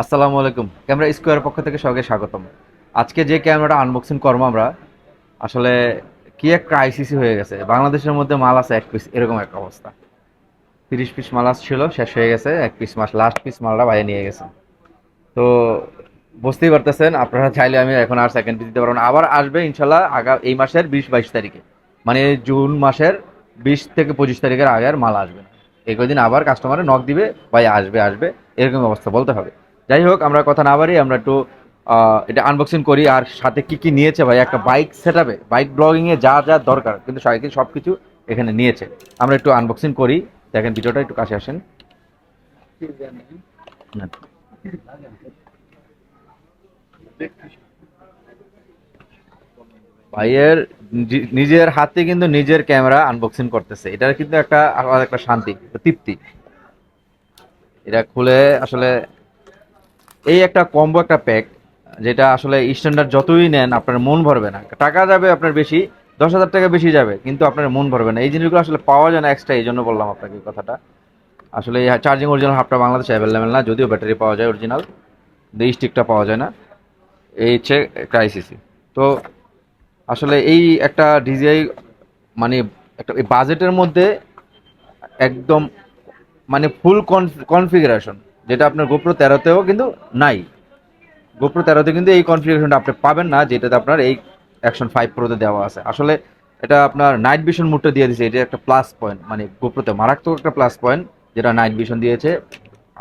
আসসালামু আলাইকুম। Camera square পক্ষ থেকে সবাইকে স্বাগতম। আজকে যে ক্যামেরাটা আনবক্সিং করব আমরা, আসলে কি এক ক্রাইসিসই হয়ে গেছে। বাংলাদেশের মধ্যে মাল আছে এক পিস এরকম একটা অবস্থা। তিরিশ পিস মাল ছিল শেষ হয়ে গেছে, এক পিস মাস লাস্ট পিস মালটা বাইরে নিয়ে গেছে। তো বুঝতেই পারতেছেন, আপনারা চাইলে আমি এখন আর সেকেন্ড পিস দিতে পারব না। আবার আসবে ইনশাল্লাহ আগা, এই মাসের বিশ বাইশ তারিখে। মানে জুন মাসের বিশ থেকে পঁচিশ তারিখের আগে আর মাল আসবে। না এই কদিন আবার কাস্টমারে নক দিবে, ভাই আসবে আসবে, এরকম অবস্থা বলতে হবে। যাই হোক আমরা কথা না বাড়ি আমরা একটু এটা আনবক্সিং করি। আর সাথে কি কি নিয়েছে ভাই? একটা বাইক সেট বাইক ব্লগিং এ যা যা দরকার। কিন্তু সাইকেল সব কিছু এখানে নিয়েছে। আমরা একটু আনবক্সিং করি। দেখেন ভিডিওটা, একটু কাছে আসেন। ভাইয়ের নিজ- নিজের হাতে কিন্তু নিজের ক্যামেরা আনবক্সিং করতেছে। এটার কিন্তু একটা আলাদা একটা শান্তি তৃপ্তি। এটা খুলে আসলে এই একটা কম্বো একটা প্যাক যেটা আসলে স্ট্যান্ডার্ড যতই নেন, আপনার মন ভরবে না। টাকা যাবে আপনার বেশি, দশ হাজার টাকা বেশি যাবে, কিন্তু আপনার মন ভরবে না। এই জিনিসগুলো আসলে পাওয়া যায় না এক্সট্রা এই জন্য বললাম আপনাকে কথাটা। আসলে এই চার্জিং অরিজিনাল হাফটা বাংলাদেশে অ্যাভেলেবেল না, যদিও ব্যাটারি পাওয়া যায় অরিজিনাল এই স্টিকটা পাওয়া যায় না। এই হচ্ছে ক্রাইসিসি তো আসলে এই একটা ডিজিআই মানে একটা বাজেটের মধ্যে একদম মানে ফুল কনফিগারেশন যেটা আপনার গোপ্রো তেরোতেও কিন্তু নাই। গোপ্রো তেরোতে কিন্তু এই কনফিগারেশনটা আপনি পাবেন না, যেটাতে আপনার এই অ্যাকশন ফাইভ প্রোতে দেওয়া আছে। আসলে এটা আপনার নাইট ভিশন মুডটা দিয়ে দিয়েছে এটা একটা প্লাস পয়েন্ট মানে গোপ্রোতে মারাত্মক একটা প্লাস পয়েন্ট যেটা নাইট ভিশন দিয়েছে।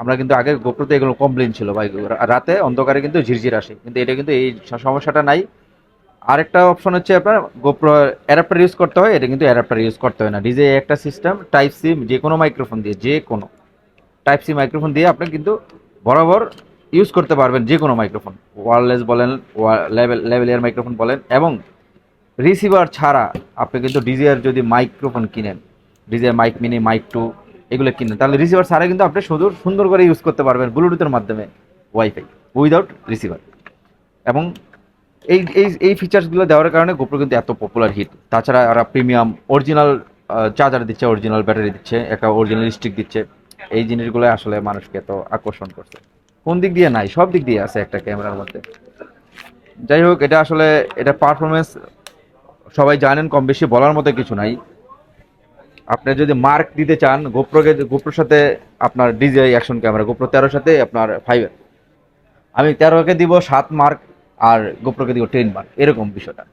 আমরা কিন্তু আগে গোপ্রোতে এগুলো কমপ্লেন ছিল, ভাই, রাতে অন্ধকারে কিন্তু ঝিরঝির আসে, কিন্তু এটা কিন্তু এই সমস্যাটা নাই। আরেকটা অপশন হচ্ছে আপনার গোপ্রো অ্যাডাপ্টার ইউজ করতে হয়, এটা কিন্তু অ্যাডাপ্টার ইউজ করতে হয় না। ডিজে একটা সিস্টেম টাইপ সি যে কোনো মাইক্রোফোন দিয়ে, যে কোনো। টাইপ সি মাইক্রোফোন দিয়ে আপনি কিন্তু বরাবর ইউজ করতে পারবেন যে কোনো মাইক্রোফোন ওয়ারলেস বলেন লেভেল এয়ার মাইক্রোফোন বলেন এবং রিসিভার ছাড়া আপনি কিন্তু ডিজিআর যদি মাইক্রোফোন কিনেন ডিজিআর মাইক মিনি মাইক টু এগুলো কিনেন, তাহলে রিসিভার ছাড়া কিন্তু আপনি সুন্দর সুন্দর করে ইউজ করতে পারবেন ব্লুটুথের মাধ্যমে ওয়াইফাই উইদাউট রিসিভার এবং এই এই এই ফিচার্সগুলো দেওয়ার কারণে গোপ্রো কিন্তু এত পপুলার হিট তাছাড়া এরা প্রিমিয়াম অরিজিনাল চার্জার দিচ্ছে অরিজিনাল ব্যাটারি দিচ্ছে, একটা অরিজিনাল স্টিক দিচ্ছে। এই জিনিসগুলো আসলে মানুষকে এত আকর্ষণ করছে। কোন দিক দিয়ে? নাই, সব দিক দিয়ে আছে একটা ক্যামেরার মধ্যে। যাই হোক, এটা আসলে, এটা পারফরমেন্স সবাই জানেন, কম বেশি বলার মতো কিছু নাই। আপনি যদি মার্ক দিতে চান গোপ্রোকে গোপ্রোর সাথে আপনার ডিজিআই অ্যাকশন ক্যামেরা গোপ্রো তেরোর সাথে আপনার ফাইভের আমি তেরোকে দিব সাত মার্ক আর গোপ্রোকে দিব টেন মার্ক এরকম বিষয়টা।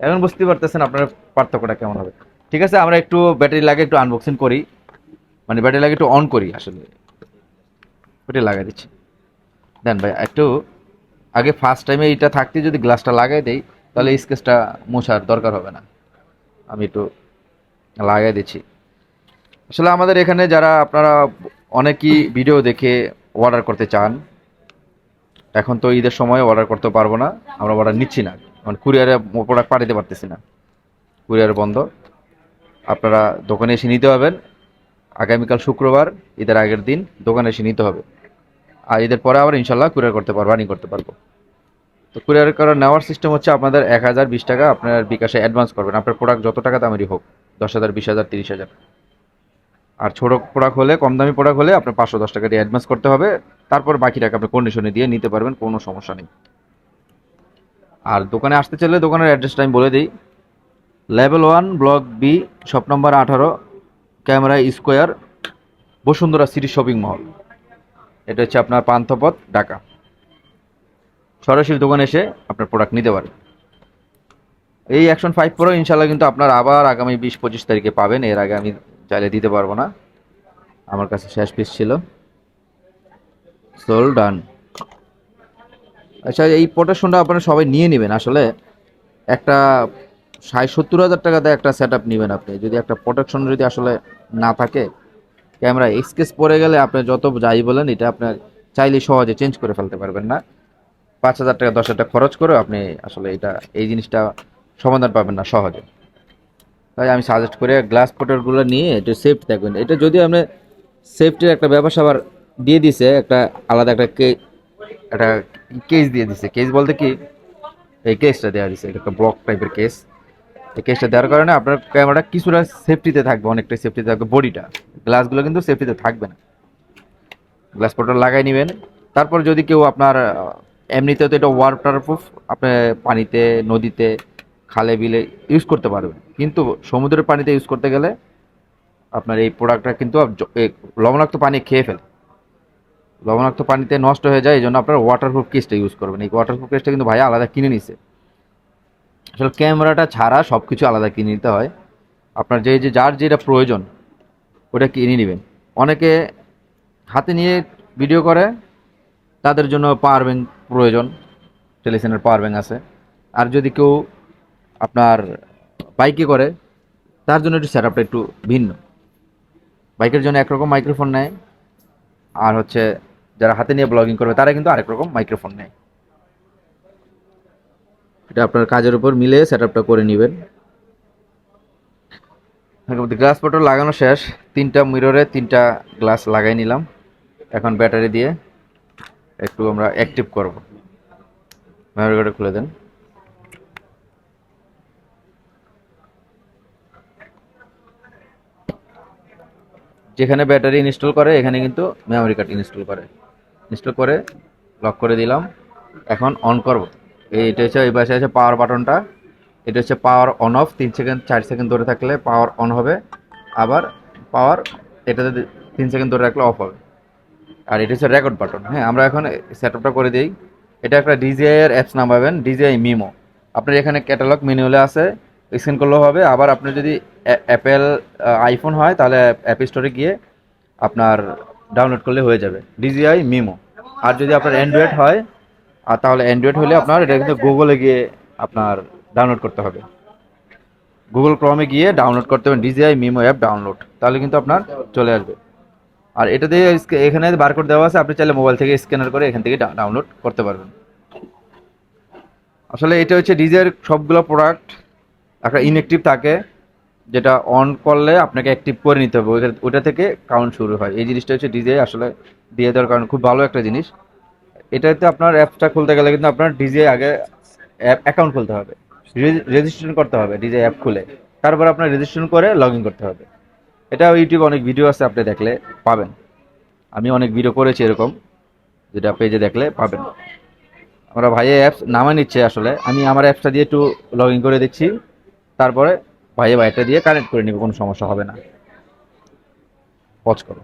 এখন বুঝতে পারতেছেন আপনার পার্থক্যটা কেমন হবে। ঠিক আছে, আমরা একটু ব্যাটারি লাগে, একটু আনবক্সিং করি। মানে ব্যাটারি লাগে একটু অন করি আসলে। ব্যাটারি লাগাই দিচ্ছি। দেন ভাই, একটু আগে ফার্স্ট টাইমে এইটা থাকতে যদি গ্লাসটা লাগাই দেই, তাহলে স্কেচটা মোছার দরকার হবে না। আমি একটু লাগাই দিচ্ছি। আসলে আমাদের এখানে যারা আপনারা অনেকেই ভিডিও দেখে অর্ডার করতে চান, এখন তো ঈদের সময় অর্ডার করতে পারব না। আমরা অর্ডার নিচ্ছি না। মানে কুরিয়ারে প্রোডাক্ট পাঠাতে পারতেছি না। কুরিয়ার বন্ধ। আপনারা দোকানে এসে নিতে হবেন আগামীকাল শুক্রবার, ঈদের আগের দিন দোকানে এসে নিতে হবে। আর ঈদের পরে আবার ইনশাল্লাহ কুরিয়ার করতে পারব আনি করতে পারব। তো কুরিয়ার করার নেওয়ার সিস্টেম হচ্ছে আপনাদের এক হাজার বিশ টাকা আপনার বিকাশে অ্যাডভান্স করবেন। আপনার প্রোডাক্ট যত টাকা দামেরই হোক, দশ হাজার, বিশ হাজার, তিরিশ হাজার। আর ছোটো প্রোডাক্ট হলে, কম দামি প্রোডাক্ট হলে আপনার পাঁচশো, দশ টাকা দিয়ে অ্যাডভান্স করতে হবে। তারপর বাকি টাকা আপনি কন্ডিশনে দিয়ে নিতে পারবেন, কোনো সমস্যা নেই। আর দোকানে আসতে চাইলে দোকানের অ্যাড্রেসটা আমি বলে দিই। Level one block B shop number আঠারো camera square Bashundhara city shopping mall. এটা হচ্ছে আপনার পান্থপথ, ঢাকা। সরাসরি দোকানে এসে আপনার প্রোডাক্ট নিতে পারেন। এই অ্যাকশন ফাইভ প্রো ইনশাল্লাহ কিন্তু আপনার আবার আগামী বিশ পঁচিশ তারিখে পাবেন। এর আগে আমি চাইলে দিতে পারব না। আমার কাছে শেষ পিস ছিল। সোল ডান আচ্ছা এই প্রোটেকশনটা আপনারা সবাই নিয়ে নেবেন। আসলে একটা ষাট, সত্তর হাজার টাকাতে একটা সেট আপ নেবেন আপনি। যদি একটা প্রোটেকশন যদি আসলে না থাকে ক্যামেরা এক্সকেস পরে গেলে আপনি যত যাই বলেন, এটা আপনার চাইলে সহজে চেঞ্জ করে ফেলতে পারবেন না। পাঁচ হাজার টাকা, দশ হাজার টাকা খরচ করে আপনি আসলে এটা, এই জিনিসটা সমাধান পাবেন না সহজে। তাই আমি সাজেস্ট করে গ্লাস পোটারগুলো নিয়ে একটু সেফটি থাকবেন। এটা যদি আপনি সেফটির একটা ব্যবসা আবার দিয়ে দিছে, একটা আলাদা একটা কে, একটা কেস দিয়ে দিছে। কেস বলতে কি? এই কেসটা দেওয়া দিছে এটা একটা ব্লক টাইপের কেস এই কেসটা দেওয়ার কারণে আপনার ক্যামেরাটা কিছুটা সেফটিতে থাকবে, অনেকটাই সেফটিতে থাকবে বডিটা গ্লাসগুলো কিন্তু সেফটিতে থাকবে না। গ্লাস পোটার লাগাই নেবেন। তারপর যদি কেউ আপনার এমনিতে তো এটা ওয়াটারপ্রুফ আপনি পানিতে, নদীতে, খালে, বিলে ইউজ করতে পারবেন। কিন্তু সমুদ্রের পানিতে ইউজ করতে গেলে আপনার এই প্রোডাক্টটা কিন্তু লবণাক্ত পানি খেয়ে ফেলে। লবণাক্ত পানিতে নষ্ট হয়ে যায়, এই জন্য আপনার ওয়াটারপ্রুফ কেসটা ইউজ করবেন। এই ওয়াটারপ্রুফ কেসটা কিন্তু ভাই আলাদা কিনে নিছে। আসলে ক্যামেরাটা ছাড়া সব কিছু আলাদা কিনে নিতে হয়। আপনার যে যে, যার যেটা প্রয়োজন, ওটা কিনে নেবেন। অনেকে হাতে নিয়ে ভিডিও করে, তাদের জন্য পাওয়ার ব্যাঙ্ক প্রয়োজন, টেলিসেনের পাওয়ার ব্যাঙ্ক আছে। আর যদি কেউ আপনার বাইকে করে, তার জন্য একটু সেট একটু ভিন্ন। বাইকের জন্য একরকম মাইক্রোফোন নেয়, আর হচ্ছে যারা হাতে নিয়ে ব্লগিং করবে, তারা কিন্তু আরেক রকম মাইক্রোফোন নেয়। এটা আপনার কাজের উপর মিলে সেট আপটা করে নেবেন। গ্লাস পটল লাগানো শেষ। তিনটা মিররে তিনটা গ্লাস লাগাই নিলাম। এখন ব্যাটারি দিয়ে একটু আমরা অ্যাক্টিভ করব। মেমোরি কার্ডটা খুলে দেন। যেখানে ব্যাটারি ইনস্টল করে, এখানে কিন্তু মেমোরি কার্ড ইনস্টল করে। ইনস্টল করে লক করে দিলাম। এখন অন করব। এটা হচ্ছে এই পাশে আছে পাওয়ার বাটনটা এটা হচ্ছে পাওয়ার অন অফ তিন সেকেন্ড চার সেকেন্ড ধরে থাকলে পাওয়ার অন হবে। আবার পাওয়ার এটাতে তিন সেকেন্ড ধরে রাখলে অফ হবে। আর এটা হচ্ছে রেকর্ড বাটন হ্যাঁ আমরা এখন সেট আপটা করে দিই। এটা একটা ডিজিআই এর অ্যাপস নামাবেন ডিজিআই মিমো আপনার এখানে ক্যাটালগ মেনুলে আছে স্ক্যান করলেও হবে। আবার আপনি যদি অ্যাপেল আইফোন হয়, তাহলে অ্যাপ স্টোরে গিয়ে আপনার ডাউনলোড করলে হয়ে যাবে। ডিজিআই মিমো আর যদি আপনার অ্যান্ড্রয়েড হয় আর তাহলে অ্যান্ড্রয়েড হলে আপনার এটা কিন্তু গুগলে গিয়ে আপনার ডাউনলোড করতে হবে। গুগল ক্রমে গিয়ে ডাউনলোড করতে হবে ডিজিআই মিমো অ্যাপ ডাউনলোড তাহলে কিন্তু আপনার চলে আসবে। আর এটা দিয়ে এখানে বারকোড দেওয়া আছে, আপনি চাইলে মোবাইল থেকে স্ক্যানার করে এখান থেকে ডাউনলোড করতে পারবেন। আসলে এটা হচ্ছে ডিজের সবগুলো প্রোডাক্ট একটা ইনঅ্যাক্টিভ থাকে, যেটা অন করলে আপনাকে অ্যাক্টিভ করে নিতে হবে। ওইটা- ওইটা থেকে কাউন্ট শুরু হয়। এই জিনিসটা হচ্ছে ডিজে আসলে দিয়ে দেওয়ার কারণ খুব ভালো একটা জিনিস। এটাতে আপনার অ্যাপসটা খুলতে গেলে কিন্তু আপনার ডিজে আগে অ্যাপ অ্যাকাউন্ট খুলতে হবে। রেজিস্ট্রেশন করতে হবে ডিজে অ্যাপ খুলে। তারপর আপনার রেজিস্ট্রেশন করে লগ করতে হবে। এটা ইউটিউবে অনেক ভিডিও আছে, আপনি দেখলে পাবেন। আমি অনেক ভিডিও করেছি এরকম, যেটা পেজে দেখলে পাবেন। আমরা ভাইয়ে অ্যাপস নামা নিচ্ছে আসলে। আমি আমার অ্যাপসটা দিয়ে একটু লগ করে দিচ্ছি। তারপরে ভাইয়ে ভাইটা দিয়ে কানেক্ট করে নিব, কোনো সমস্যা হবে না। পজ করো